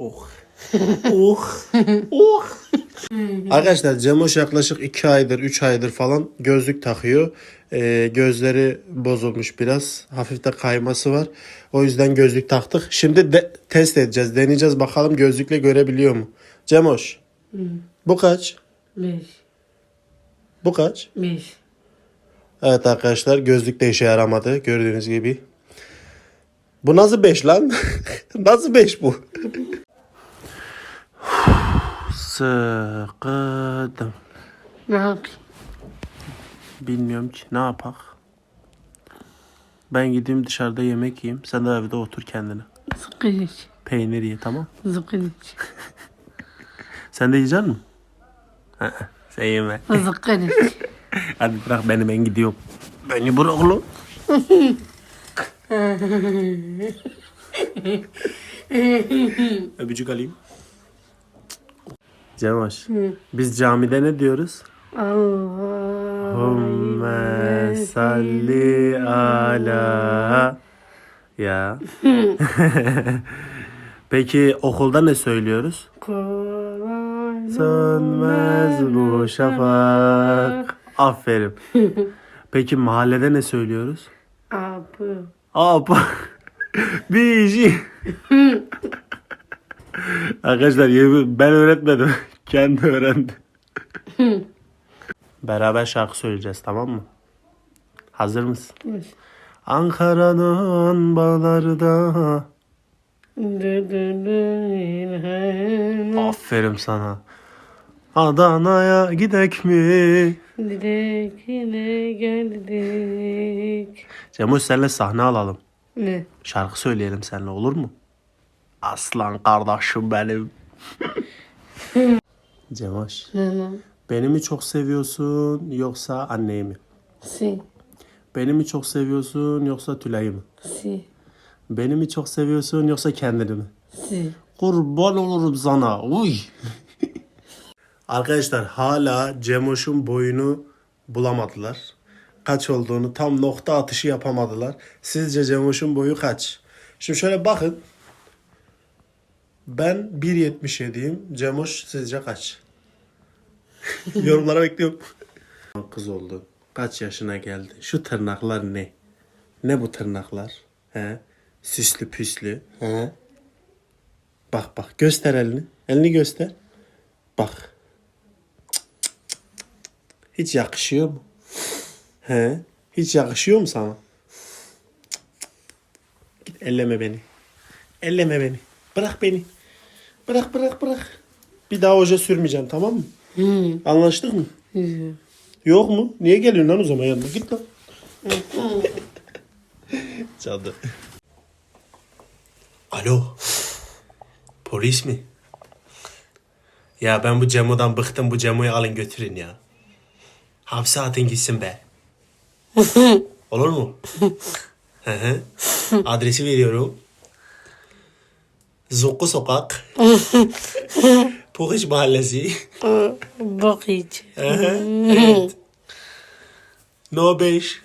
Oh. Oh. Oh. Arkadaşlar Cemoş yaklaşık 2 aydır 3 aydır falan gözlük takıyor. Ee, gözleri bozulmuş biraz. Hafif de kayması var. O yüzden gözlük taktık. Şimdi de, test edeceğiz. Deneyeceğiz bakalım gözlükle görebiliyor mu? Cemoş. Bu kaç? Beş. Bu kaç? Beş. Evet arkadaşlar gözlük de işe yaramadı gördüğünüz gibi. Bu nasıl 5 lan? nasıl 5 bu? Sıkıldım. Ne yapayım? Bilmiyorum ki ne yapak. Ben gideyim dışarıda yemek yiyeyim. Sen de evde otur kendine. Zıkkınıç. Peynir ye tamam. Zıkkınıç. Sen de yiyecek misin? Hı, Sen yeme. Zıkkınıç. Hadi bırak beni ben gidiyorum. Beni bırak oğlum. Öpücük alayım. Cemoş. Biz camide ne diyoruz? Allahümme salli ala. Ya. Peki okulda ne söylüyoruz? Sönmez bu şafak. Aferin. Peki mahallede ne söylüyoruz? Apı. Apa. Bir işi. Arkadaşlar ben öğretmedim. Kendi öğrendi. Beraber şarkı söyleyeceğiz tamam mı? Hazır mısın? Ankara'nın bağlarda. Aferin sana. Adana'ya gidek mi? Dilekine geldik. Cemuş senle sahne alalım. Ne? Şarkı söyleyelim seninle olur mu? Aslan kardeşim benim. Cemoş. Beni mi çok seviyorsun yoksa anneyi mi? Si. Beni mi çok seviyorsun yoksa Tülay'ı mı? Si. Beni mi çok seviyorsun yoksa kendini mi? Si. Kurban olurum sana. Uy. Arkadaşlar hala Cemoş'un boyunu bulamadılar. Kaç olduğunu tam nokta atışı yapamadılar. Sizce Cemoş'un boyu kaç? Şimdi şöyle bakın. Ben 1.77'yim. Cemoş sizce kaç? Yorumlara bekliyorum. Kız oldu. Kaç yaşına geldi? Şu tırnaklar ne? Ne bu tırnaklar? He? Süslü püslü. He? Bak bak göster elini. Elini göster. Bak. Hiç yakışıyor mu? He? Hiç yakışıyor mu sana? Git elleme beni. Elleme beni. Bırak beni. Bırak bırak bırak. Bir daha oje sürmeyeceğim tamam mı? Hı. Anlaştık mı? Hı. Yok mu? Niye geliyorsun lan o zaman yanına? Git lan. Cadı. Alo. Polis mi? Ya ben bu Cemo'dan bıktım. Bu Cemo'yu alın götürün ya. Hapse atın gitsin be. Olur mu? Adresi veriyorum. Zokku Sokak. Pohiç Mahallesi. Hı. evet. No 5.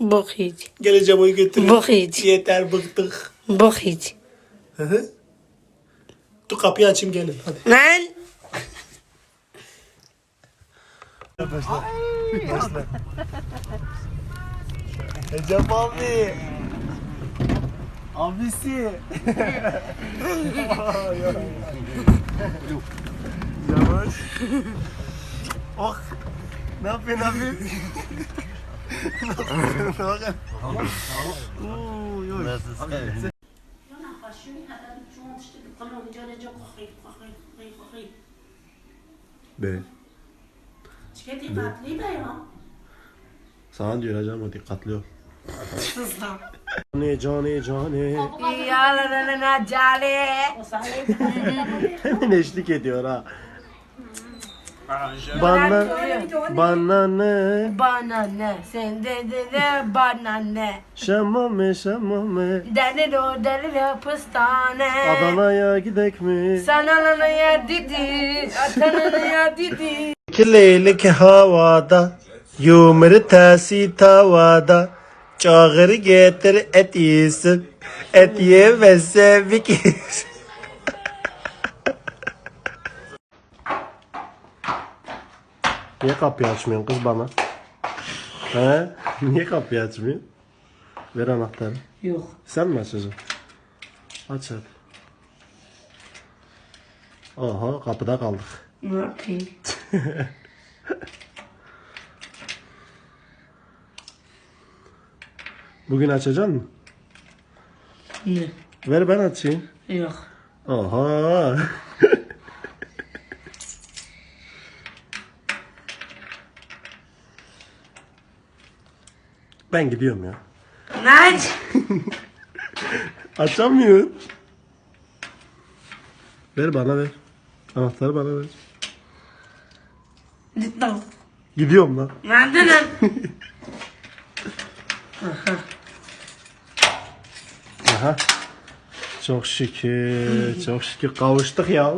Bak hiç. Geleceğim oyu götürün. Bak hiç. Yeter bıktık. Hı. Dur kapıyı açayım gelin hadi. Lan. Ecem abi. Abisi. Yavaş. Oh. Ne yapıyorsun abi? ne yapıyorsun? Ne bakın? Oo, yok. Be. Sana diyor hocam o dikkatli ol. Cane cane cane. Yalanına cale. Hemen eşlik ediyor ha. Bana, bana ne? Bana ne? Sen de de de bana ne? Şamame şamame. Deli o deli pıstane. Adana'ya gidek mi? Sana ne ya dedi, atana ne ya dedi. İki leylik havada, yumurtası tavada çağırı getir et yesin. Et yemezse vikir. Niye kapıyı açmıyorsun kız bana? He? Niye kapıyı açmıyorsun? Ver anahtarı. Yok. Sen mi açacaksın? Aç hadi. Oho kapıda kaldık. Ne yapayım? Bugün açacaksın mı? Ne? Ver ben açayım. Yok. Oha. ben gidiyorum ya. Ne? Açamıyor. Ver bana ver. Anahtarı bana ver. Lan. Gidiyorum lan. Nerede lan? Aha. Çok şükür, çok şükür kavuştuk ya.